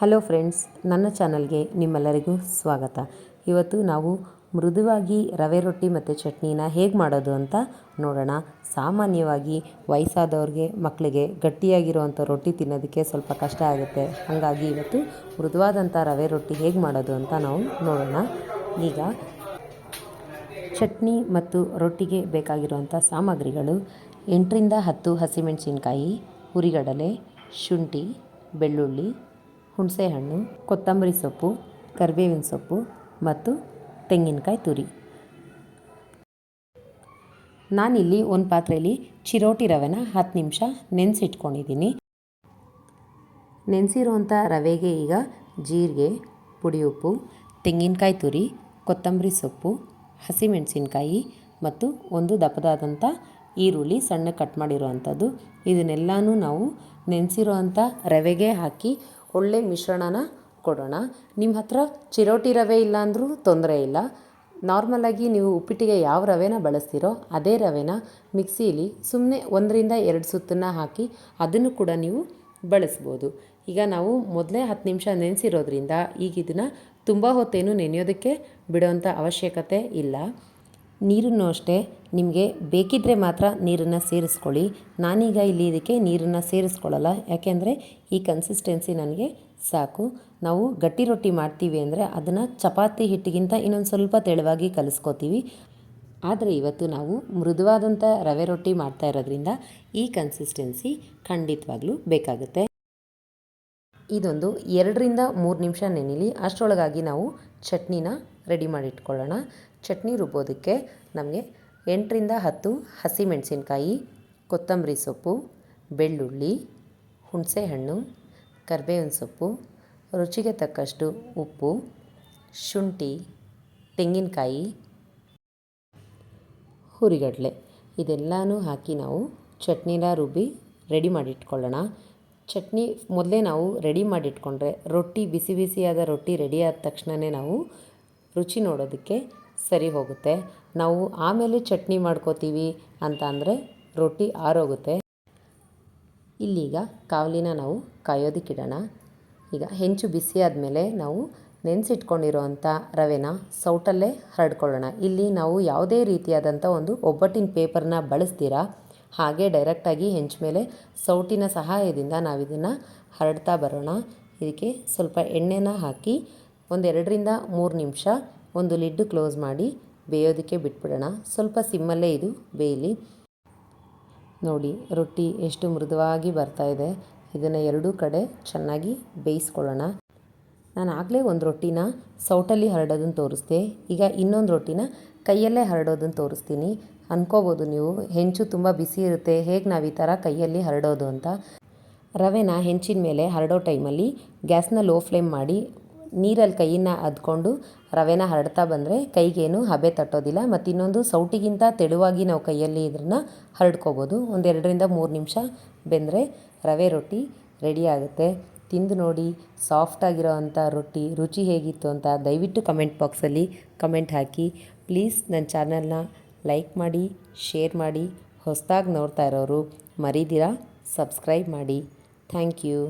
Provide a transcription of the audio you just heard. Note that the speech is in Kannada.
ಹಲೋ ಫ್ರೆಂಡ್ಸ್, ನನ್ನ ಚಾನಲ್ಗೆ ನಿಮ್ಮೆಲ್ಲರಿಗೂ ಸ್ವಾಗತ. ಇವತ್ತು ನಾವು ಮೃದುವಾಗಿ ರವೆ ರೊಟ್ಟಿ ಮತ್ತು ಚಟ್ನಿನ ಹೇಗೆ ಮಾಡೋದು ಅಂತ ನೋಡೋಣ. ಸಾಮಾನ್ಯವಾಗಿ ವಯಸ್ಸಾದವ್ರಿಗೆ ಮಕ್ಕಳಿಗೆ ಗಟ್ಟಿಯಾಗಿರುವಂಥ ರೊಟ್ಟಿ ತಿನ್ನೋದಕ್ಕೆ ಸ್ವಲ್ಪ ಕಷ್ಟ ಆಗುತ್ತೆ. ಹಾಗಾಗಿ ಇವತ್ತು ಮೃದುವಾದಂಥ ರವೆ ರೊಟ್ಟಿ ಹೇಗೆ ಮಾಡೋದು ಅಂತ ನಾವು ನೋಡೋಣ. ಈಗ ಚಟ್ನಿ ಮತ್ತು ರೊಟ್ಟಿಗೆ ಬೇಕಾಗಿರುವಂಥ ಸಾಮಗ್ರಿಗಳು ಎಂಟರಿಂದ ಹತ್ತು ಹಸಿಮೆಣಸಿನ್ಕಾಯಿ, ಹುರಿಗಡಲೆ, ಶುಂಠಿ, ಬೆಳ್ಳುಳ್ಳಿ ಹುಣಸೆಹಣ್ಣು, ಕೊತ್ತಂಬರಿ ಸೊಪ್ಪು, ಕರಿಬೇವಿನ ಸೊಪ್ಪು ಮತ್ತು ತೆಂಗಿನಕಾಯಿ ತುರಿ. ನಾನಿಲ್ಲಿ ಒಂದು ಪಾತ್ರೆಯಲ್ಲಿ ಚಿರೋಟಿ ರವೆನ ಹತ್ತು ನಿಮಿಷ ನೆನೆಸಿಟ್ಕೊಂಡಿದ್ದೀನಿ. ನೆನೆಸಿರುವಂಥ ರವೆಗೆ ಈಗ ಜೀರಿಗೆ, ಪುಡಿ ಉಪ್ಪು, ತೆಂಗಿನಕಾಯಿ ತುರಿ, ಕೊತ್ತಂಬರಿ ಸೊಪ್ಪು, ಹಸಿಮೆಣಸಿನ್ಕಾಯಿ ಮತ್ತು ಒಂದು ದಪ್ಪದಾದಂಥ ಈರುಳ್ಳಿ ಸಣ್ಣ ಕಟ್ ಮಾಡಿರುವಂಥದ್ದು ಇದನ್ನೆಲ್ಲನೂ ನಾವು ನೆನೆಸಿರುವಂಥ ರವೆಗೆ ಹಾಕಿ ಒಳ್ಳೆ ಮಿಶ್ರಣನ ಕೊಡೋಣ. ನಿಮ್ಮ ಹತ್ರ ಚಿರೋಟಿ ರವೆ ಇಲ್ಲ ಅಂದರೂ ತೊಂದರೆ ಇಲ್ಲ. ನಾರ್ಮಲಾಗಿ ನೀವು ಉಪ್ಪಿಟ್ಟಿಗೆ ಯಾವ ರವೆನ ಬಳಸ್ತೀರೋ ಅದೇ ರವೆನ ಮಿಕ್ಸಿಲಿ ಸುಮ್ಮನೆ ಒಂದರಿಂದ ಎರಡು ಸುತ್ತನ್ನು ಹಾಕಿ ಅದನ್ನು ಕೂಡ ನೀವು ಬಳಸ್ಬೋದು. ಈಗ ನಾವು ಮೊದಲೇ ಹತ್ತು ನಿಮಿಷ ನೆನೆಸಿರೋದ್ರಿಂದ ಈಗ ಇದನ್ನು ತುಂಬ ಹೊತ್ತೇನು ನೆನೆಯೋದಕ್ಕೆ ಬಿಡೋವಂಥ ಅವಶ್ಯಕತೆ ಇಲ್ಲ. ನೀರನ್ನು ಅಷ್ಟೇ ನಿಮಗೆ ಬೇಕಿದ್ದರೆ ಮಾತ್ರ ನೀರನ್ನು ಸೇರಿಸ್ಕೊಳ್ಳಿ. ನಾನೀಗ ಇಲ್ಲಿ ಇದಕ್ಕೆ ನೀರನ್ನು ಸೇರಿಸ್ಕೊಳ್ಳಲ್ಲ. ಯಾಕೆಂದರೆ ಈ ಕನ್ಸಿಸ್ಟೆನ್ಸಿ ನನಗೆ ಸಾಕು. ನಾವು ಗಟ್ಟಿ ರೊಟ್ಟಿ ಮಾಡ್ತೀವಿ ಅಂದರೆ ಅದನ್ನು ಚಪಾತಿ ಹಿಟ್ಟಿಗಿಂತ ಇನ್ನೊಂದು ಸ್ವಲ್ಪ ತೆಳುವಾಗಿ ಕಲಿಸ್ಕೋತೀವಿ. ಆದರೆ ಇವತ್ತು ನಾವು ಮೃದುವಾದಂಥ ರವೆ ರೊಟ್ಟಿ ಮಾಡ್ತಾ ಇರೋದ್ರಿಂದ ಈ ಕನ್ಸಿಸ್ಟೆನ್ಸಿ ಖಂಡಿತವಾಗ್ಲೂ ಬೇಕಾಗುತ್ತೆ. ಇದೊಂದು ಎರಡರಿಂದ ಮೂರು ನಿಮಿಷ ನೆನೆಲಿ. ಅಷ್ಟರೊಳಗಾಗಿ ನಾವು ಚಟ್ನಿನ ರೆಡಿ ಮಾಡಿಟ್ಕೊಳ್ಳೋಣ. ಚಟ್ನಿ ರುಬ್ಬೋದಕ್ಕೆ ನಮಗೆ ಎಂಟರಿಂದ ಹತ್ತು ಹಸಿಮೆಣಸಿನ್ಕಾಯಿ, ಕೊತ್ತಂಬರಿ ಸೊಪ್ಪು, ಬೆಳ್ಳುಳ್ಳಿ, ಹುಣಸೆಹಣ್ಣು, ಕರಿಬೇವಿನ ಸೊಪ್ಪು, ರುಚಿಗೆ ತಕ್ಕಷ್ಟು ಉಪ್ಪು, ಶುಂಠಿ, ತೆಂಗಿನಕಾಯಿ, ಹುರಿಗಡಲೆ. ಇದೆಲ್ಲನೂ ಹಾಕಿ ನಾವು ಚಟ್ನಿನ ರುಬ್ಬಿ ರೆಡಿ ಮಾಡಿಟ್ಕೊಳ್ಳೋಣ. ಚಟ್ನಿ ಮೊದಲೇ ನಾವು ರೆಡಿ ಮಾಡಿಟ್ಕೊಂಡ್ರೆ ರೊಟ್ಟಿ ಬಿಸಿ ಬಿಸಿಯಾದ ರೊಟ್ಟಿ ರೆಡಿ ಆದ ತಕ್ಷಣವೇ ನಾವು ರುಚಿ ನೋಡೋದಕ್ಕೆ ಸರಿ ಹೋಗುತ್ತೆ. ನಾವು ಆಮೇಲೆ ಚಟ್ನಿ ಮಾಡ್ಕೋತೀವಿ ಅಂತ ಅಂದರೆ ರೊಟ್ಟಿ ಆರೋಗುತ್ತೆ. ಇಲ್ಲೀಗ ಕಾವಲಿನ ನಾವು ಕಾಯೋದಕ್ಕಿಡೋಣ ಈಗ ಹೆಂಚು ಬಿಸಿ ಆದಮೇಲೆ ನಾವು ನೆನೆಸಿಟ್ಕೊಂಡಿರೋವಂಥ ರವೆನ ಸೌಟಲ್ಲೇ ಹರಡ್ಕೊಳ್ಳೋಣ. ಇಲ್ಲಿ ನಾವು ಯಾವುದೇ ರೀತಿಯಾದಂಥ ಒಂದು ಒಬ್ಬಟ್ಟಿನ ಪೇಪರ್ನ ಬಳಸ್ತೀರಾ? ಹಾಗೆ ಡೈರೆಕ್ಟಾಗಿ ಹೆಂಚ ಮೇಲೆ ಸೌಟಿನ ಸಹಾಯದಿಂದ ನಾವು ಇದನ್ನು ಹರಡ್ತಾ ಬರೋಣ. ಇದಕ್ಕೆ ಸ್ವಲ್ಪ ಎಣ್ಣೆನ ಹಾಕಿ ಒಂದೆರಡರಿಂದ ಮೂರು ನಿಮಿಷ ಒಂದು ಲಿಡ್ಡು ಕ್ಲೋಸ್ ಮಾಡಿ ಬೇಯೋದಕ್ಕೆ ಬಿಟ್ಬಿಡೋಣ. ಸ್ವಲ್ಪ ಸಿಮ್ಮಲ್ಲೇ ಇದು ಬೇಯಲಿ. ನೋಡಿ, ರೊಟ್ಟಿ ಎಷ್ಟು ಮೃದುವಾಗಿ ಬರ್ತಾ ಇದೆ. ಇದನ್ನು ಎರಡೂ ಕಡೆ ಚೆನ್ನಾಗಿ ಬೇಯಿಸ್ಕೊಳ್ಳೋಣ. ನಾನು ಆಗಲೇ ಒಂದು ರೊಟ್ಟಿನ ಸೌಟಲ್ಲಿ ಹರಡೋದನ್ನು ತೋರಿಸ್ದೆ. ಈಗ ಇನ್ನೊಂದು ರೊಟ್ಟಿನ ಕೈಯಲ್ಲೇ ಹರಡೋದನ್ನು ತೋರಿಸ್ತೀನಿ. ಅಂದ್ಕೋಬೋದು ನೀವು. ಹೆಂಚು ತುಂಬ ಬಿಸಿ ಇರುತ್ತೆ. ಹೇಗೆ ನಾವು ಈ ಥರ ಕೈಯಲ್ಲಿ ಹರಡೋದು ಅಂತ. ರವೆನ ಹೆಂಚಿನ ಮೇಲೆ ಹರಡೋ ಟೈಮಲ್ಲಿ ಗ್ಯಾಸ್ನ ಲೋ ಫ್ಲೇಮ್ ಮಾಡಿ ನೀರಲ್ಲಿ ಕೈಯನ್ನು ಅದ್ಕೊಂಡು ರವೆನ ಹರಡ್ತಾ ಬಂದರೆ ಕೈಗೇನು ಹಬೆ ತಟ್ಟೋದಿಲ್ಲ. ಮತ್ತು ಇನ್ನೊಂದು ಸೌಟಿಗಿಂತ ತೆಳುವಾಗಿ ನಾವು ಕೈಯಲ್ಲಿ ಇದನ್ನು ಹರಡ್ಕೋಬೋದು. ಒಂದೆರಡರಿಂದ ಮೂರು ನಿಮಿಷ ಬೆಂದರೆ ರವೆ ರೊಟ್ಟಿ ರೆಡಿ ಆಗುತ್ತೆ. ತಿಂದು ನೋಡಿ. ಸಾಫ್ಟಾಗಿರೋ ಅಂಥ ರೊಟ್ಟಿ ರುಚಿ ಹೇಗಿತ್ತು ಅಂತ ದಯವಿಟ್ಟು ಕಮೆಂಟ್ ಬಾಕ್ಸಲ್ಲಿ ಕಮೆಂಟ್ ಹಾಕಿ. ಪ್ಲೀಸ್ ನನ್ನ ಚಾನಲ್ನ ಲೈಕ್ ಮಾಡಿ, ಶೇರ್ ಮಾಡಿ, ಹೊಸದಾಗಿ ನೋಡ್ತಾ ಇರೋರು ಮರೀದಿರಾ, ಸಬ್ಸ್ಕ್ರೈಬ್ ಮಾಡಿ. Thank you.